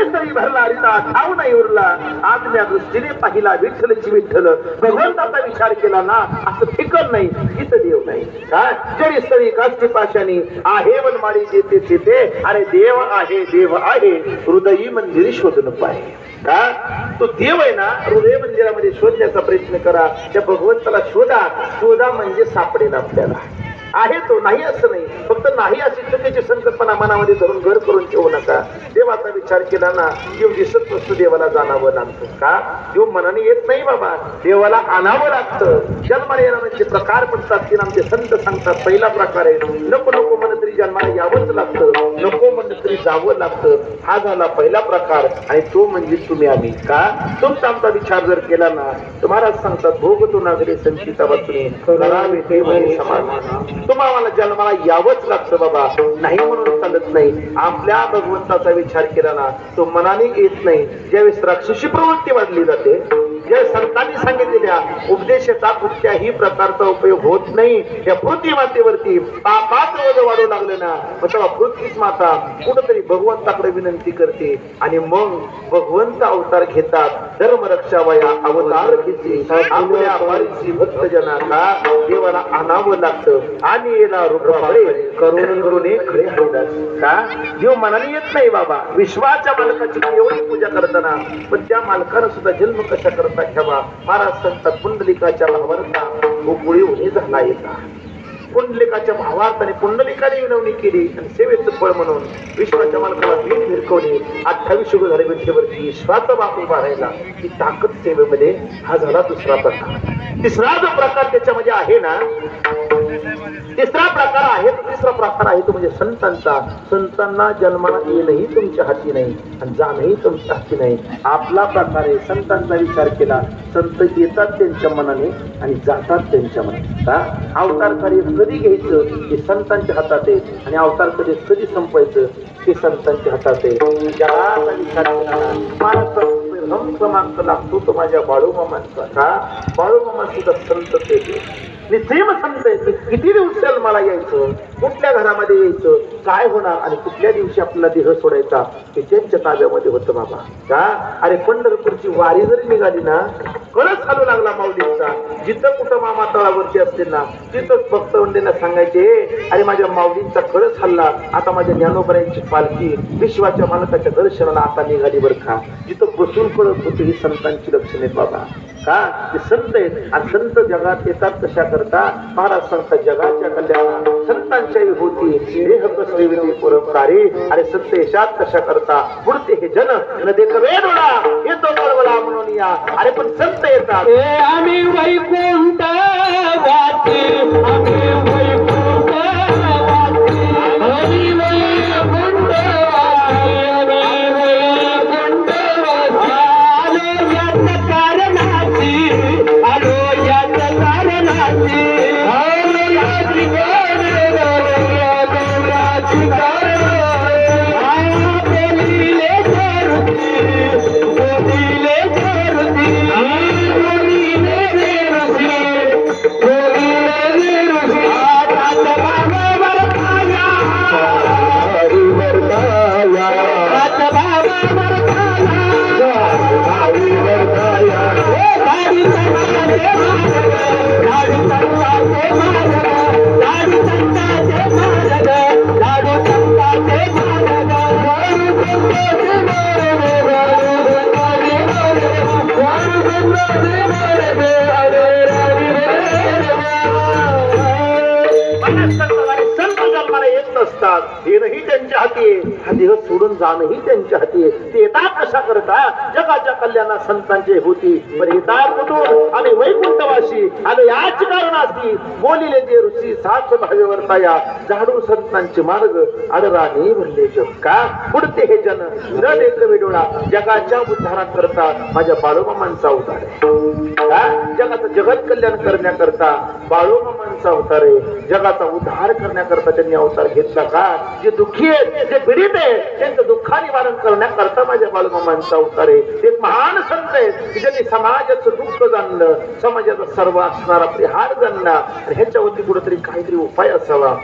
विठ्ठल जरी तरी भरला रिता ठाव नाही उरला. आत्म्या दृष्टीने पाहिला विठ्ठलची विठ्ठल. भगवंताचा विचार केला ना असं ठिकण नाही इथं देव नाही. काय? जरी सरी काष्टी पाशानी आहे वनमाळी जेते तेथे अरे देव आहे देव आहे हृदयी मंदिर शोधन पाहे का तो देव आहे ना हृदय मंदिरामध्ये शोधण्याचा प्रयत्न करा. त्या भगवंताला शोधा. शोधा म्हणजे सापडेल आपल्याला. आहे तो नाही असं नाही. फक्त नाही अशी चुकीची संकल्पना मनामध्ये धरून घर करून ठेवू नका विचार केला ना देव दिसत नसतो देवाला जाणावं लागतं. का? देव मनाने येत नाही बाबा. देवाला आणावं लागतं. जन्माला येण्याचे प्रकार पडतात की आमचे संत सांगतात. पहिला प्रकार आहे नको नको म्हणत तरी जन्माला यावंच लागतं. नको म्हणत तरी जावं लागतं. हा झाला पहिला प्रकार आणि तो म्हणजे तुम्ही आम्ही. का? तुमचा आमचा विचार जर केला ना तर महाराज सांगतात भोगतो नागरी संचिता वाचणे तुम्हाला जन्माला यावंच लागतं बाबा. नाही म्हणून चालत नाही. आपल्या भगवंताचा विचार केला ना तो मनाने येत नाही. ज्यावेळेस राक्षसी प्रवृत्ती वाढली जाते ज्या संतांनी सांगितलेल्या उपदेशाचा कुठल्याही प्रकारचा उपयोग होत नाही. या पृथ्वी मातेवरती पापाचं वज वाढू लागलं ना मग तेव्हा पृथ्वीच माता कुठंतरी भगवंताकडे विनंती करते आणि मग भगवंत अवतार घेतात. धर्म रक्षा वया अवतार घेते. आपल्या वारीची भक्त जनाला देवाला आणावं लागतं आणि याला रुपये करून करुणे खरे हरिदास का? देव मनाने येत नाही बाबा. विश्वाच्या मालकाची एवढी पूजा करताना. पण त्या मालकानं सुद्धा जन्म कशा करता घ्यावा महाराज संत पुंडलिकाच्या भावार्था गोकुळी उणे झाला येता पुंडलिकाच्या भावार्थाने आणि पुंडलिकाने विनवणी केली आणि सेवेचं फळ म्हणून विश्वाच्या मालकाला वीट भिरकवली अठ्ठावीस युग झाले विठ्ठेवरती विश्वाचा बाप उभा राहिला. ही ताकद सेवेमध्ये हा झाला दुसरा प्रकार. तिसरा जो प्रकार त्याच्यामध्ये आहे ना तिसरा प्रकार आहे तो तिसरा प्रकार आहे तो म्हणजे संतांचा. संतांना जन्माला येणंही तुमच्या हाती नाही आणि जाणंही तुमच्या हाती नाही. आपला प्रकार आहे संतांचा विचार केला. संत येतात त्यांच्या मनाने आणि जातात त्यांच्या मनाने. का अवतार कार्य कधी घ्यायचं हे संतांच्या हातात आहे. आणि अवतार कधी कधी संपायचं ते संतांच्या हातात आहे. जगाचा क्रमांक लागतो तो माझ्या बाळूमामांचा. का? बाळूमामा सुद्धा संत ते. निश्चयम सांगतोय की किती दिवस मला यायचं? कुठल्या घरामध्ये यायचं? काय होणार? आणि कुठल्या दिवशी आपल्याला देह सोडायचा? हे त्यांच्या ताब्यामध्ये होतं बाबा. का? अरे पंढरपूरची वारी जरी निघाली ना कळस चालू लागला माऊलींचा. जिथं कुठं मामा तळावरती असतील ना तिथंच भक्त वंडेला सांगायचे अरे माझ्या माऊलींचा कळस हल्ला. आता माझ्या ज्ञानोबरायांची पालखी विश्वाच्या मालकाच्या दर्शनाला आता निघाली बरं का? जिथं बसून कळत होती ही संतांची लक्षणे बाबा. करता ते संत आहेत आणि संत जगात येतात कशा करता महाराज संत जगाच्या कल्याण संतांच्या होती. देह कसविती परोपकारी आणि संत यशात कशा करता. पुढते हे जन न देख वेडोळा येतो कळवला म्हणून या. अरे पण संत येतात. आम्ही वैकुंठ कारणाची बोलिले संताचे मार्ग नसतात येणंही त्यांच्या हाती आहे. हा देह सोडून जाणंही त्यांच्या हाती आहे. ते येतात कशा करता जगाच्या कल्याणा संतांचे होती. पण येतात कुठून? आणि वैकुंठवासी आणि याच कारणाची बोलिले जे ऋषी साच भावे या झाडू संतांचे मार्ग अडराने भरले जग का? पुढते हे जन न देत वेडोळा जगाच्या उद्धाराकरता माझ्या बाळोमामांचा अवतार आहे. जगाचं जगत कल्याण करण्याकरता बाळोमामांचा अवतार आहे. जगाचा उद्धार करण्याकरता त्यांनी अवतार घेतला का? जे दुःखी आहेत जे पीडित आहेत त्यांचं दुःख निवारण करण्याकरता माझ्या बालमामांचा अवतार आहे. ते एक महान संत आहेत की ज्यांनी समाजाचं दुःख जाणलं समाजाचा सर्व असणारा परिहार जाणला. आणि ह्याच्यावरती कुठेतरी काहीतरी उपाय असावा.